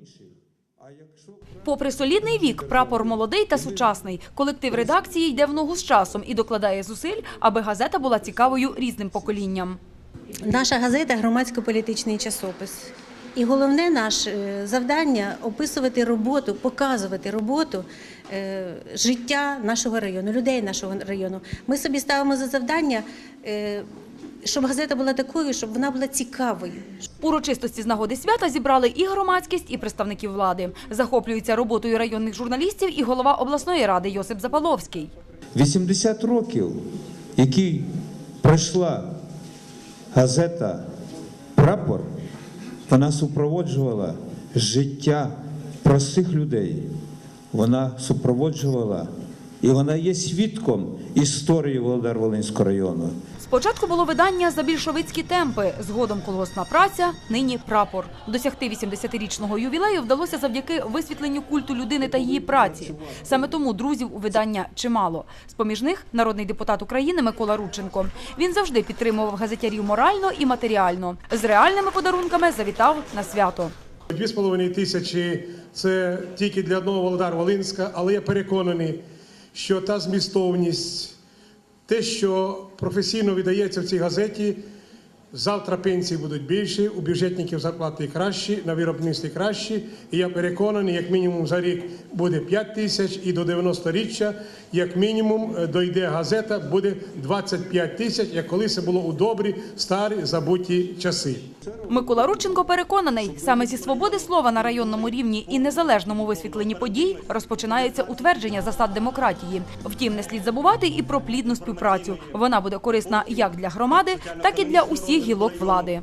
інших. А якщо Попри солідний вік, прапор молодий та сучасний. Колектив редакції йде в ногу з часом і докладає зусиль, аби газета була цікавою різним поколінням. Наша газета громадсько-політичний часопис. І головне наше е, завдання описувати роботу, показувати роботу е, життя нашого району, людей нашого району. Ми собі ставимо за завдання, е, щоб газета була такою, щоб вона була цікавою, Урочистості з нагоди свята зібрали і громадськість, і представників влади. Захоплюється роботою районних журналістів і голова обласної ради Йосип Запаловський. 80 років, які пройшла газета Прапор, вона супроводжувала життя простих людей. Вона супроводжувала і вона є свідком історії Володар Волинського району. Спочатку було видання за більшовицькі темпи, згодом колгоспна праця, нині прапор. Досягти 80-річного ювілею вдалося завдяки висвітленню культу людини та її праці. Саме тому друзів у видання чимало. З-поміж них народний депутат України Микола Рудченко. Він завжди підтримував газетярів морально і матеріально. З реальними подарунками завітав на свято. Дві з половиною тисячі це тільки для одного Володар Волинська, але я переконаний, що та змістовність, те, що професійно віддається в цій газеті, завтра пенсії будуть більші, у бюджетників зарплати кращі, на виробництві кращі. І я переконаний, як мінімум за рік буде 5 тисяч, і до 90-річчя, як мінімум, е, дойде газета, буде 25 тисяч, як колись це було у добрі, старі, забуті часи. Микола Рудченко переконаний, саме зі свободи слова на районному рівні і незалежному висвітленні подій розпочинається утвердження засад демократії. Втім, не слід забувати і про плідну співпрацю. Вона буде корисна як для громади, так і для усіх гілок влади.